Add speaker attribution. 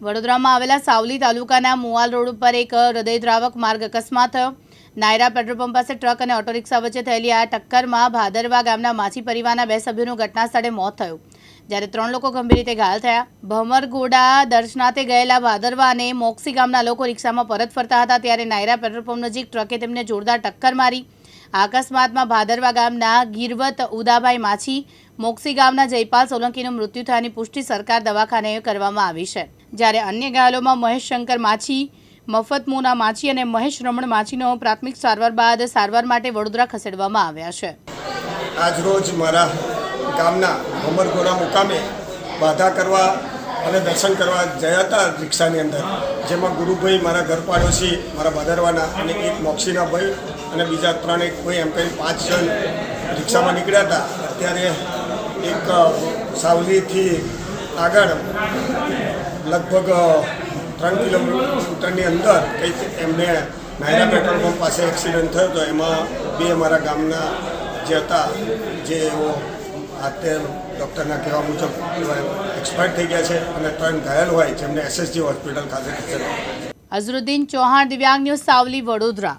Speaker 1: વડોદરામાં આવેલા સાવલી તાલુકાના મુવાલ રોડ ઉપર એક હૃદયદ્રાવક માર્ગ અકસ્માત થયો. નાયરા પેટ્રોલ પંપ પાસે ટ્રક અને ઓટો રિક્ષા વચ્ચે થયેલી આ ટક્કરમાં ભાદરવા ગામના માછી પરિવારના બે સભ્યોનું ઘટના સ્થળે મોત થયું. જ્યારે ત્રણ લોકો ગંભીર રીતે ઘાયલ થયા. ભમરગોડા દર્શનાથે ગયેલા ભાદરવા અને મોક્સી ગામના લોકો રિક્ષામાં પરત ફરતા હતા ત્યારે નાયરા પેટ્રોલ પંપ નજીક ટ્રકે તેમને જોરદાર ટક્કર મારી. અકસ્માતમાં ભાદરવા ગામના ગીરવત ઉદાભાઈ માછી, મોક્ષી ગામના જયપાલ સોલંકીનું મૃત્યુ થયાની પુષ્ટિ સરકાર દવાખાને કરવામાં આવી છે. જ્યારે અન્ય ઘાયલોમાં મહેશ શંકર માછી, મફત મોના માછી અને મહેશ રમણ માછીનો પ્રાથમિક સારવાર બાદ સારવાર માટે વડોદરા ખસેડવામાં આવ્યા છે.
Speaker 2: આજરોજ મારા ગામના ભમરગોડા મુકામે બાધા કરવા અને દર્શન કરવા ગયા હતા રિક્ષાની અંદર, જેમાં ગુરુભાઈ મારા ઘર પાડોશી મારા ભાદરવાના અને એક મોક્ષીના ભાઈ અને બીજા ત્રણ એક ભાઈ એમ કરી પાંચ જણ રિક્ષામાં નીકળ્યા હતા. અત્યારે એક સાવલીથી આગળ લગભગ ત્રણ કિલોમીટરની અંદર કંઈક એમને નાયરા પેટ્રોલ પંપ પાસે એક્સિડન્ટ થયો હતો એમાં બે અમારા ગામના જે હતા, જે એવો અત્યારે ડૉક્ટરના કહેવા મુજબ એક્સપાયર થઈ ગયા છે અને ત્રણ ઘાયલ હોય, જેમને એસએસજી હોસ્પિટલ ખાતે ખસેડવા
Speaker 1: અઝરુદ્દીન ચૌહાણ, દિવ્યાંગ ન્યૂઝ, સાવલી, વડોદરા.